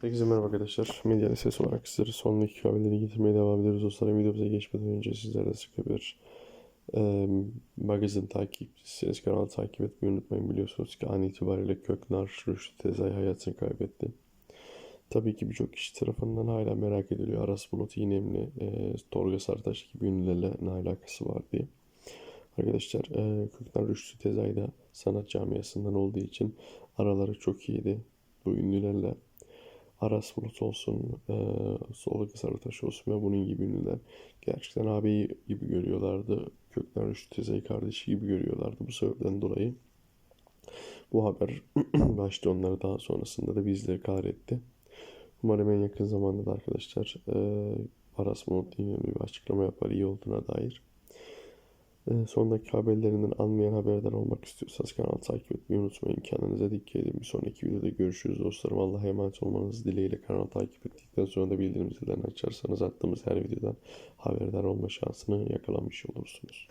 Herkese merhaba arkadaşlar. Medya ses olarak sizlere son dakika haberleri getirmeye devam ediyoruz. Dostlarım videomuza geçmeden önce sizler de sıkı bir e, magazin takipçisiniz. Kanalı takip etmeyi unutmayın. Biliyorsunuz ki an itibariyle Köknar Rüştü Tezay hayatını kaybetti. Tabii ki birçok kişi tarafından hala merak ediliyor. Aras Bulut İynemli, e, Tolga Sarıtaş gibi ünlülerle ne alakası var diye. Arkadaşlar e, Köknar Rüştü Tezay da sanat camiasından olduğu için araları çok iyiydi. Bu ünlülerle Aras Bulut olsun, e, Tolga Sarıtaş olsun ve bunun gibi ünlüler gerçekten abi gibi görüyorlardı. Köknar Rüştü Tezay'ı kardeşi gibi görüyorlardı. Bu sebepten dolayı bu haber başta onları daha sonrasında da bizleri kahretti. Umarım en yakın zamanda da arkadaşlar e, Aras Bulut bir açıklama yapar iyi olduğuna dair. E, son dakika haberlerinden anlayan haberdar olmak istiyorsanız kanalı takip etmeyi unutmayın. Kendinize dikkat edin. Bir sonraki videoda görüşürüz dostlarım. Allah'a emanet olmanız dileğiyle kanalı takip ettikten sonra da bildirim zillerini açarsanız attığımız her videodan haberdar olma şansını yakalamış olursunuz.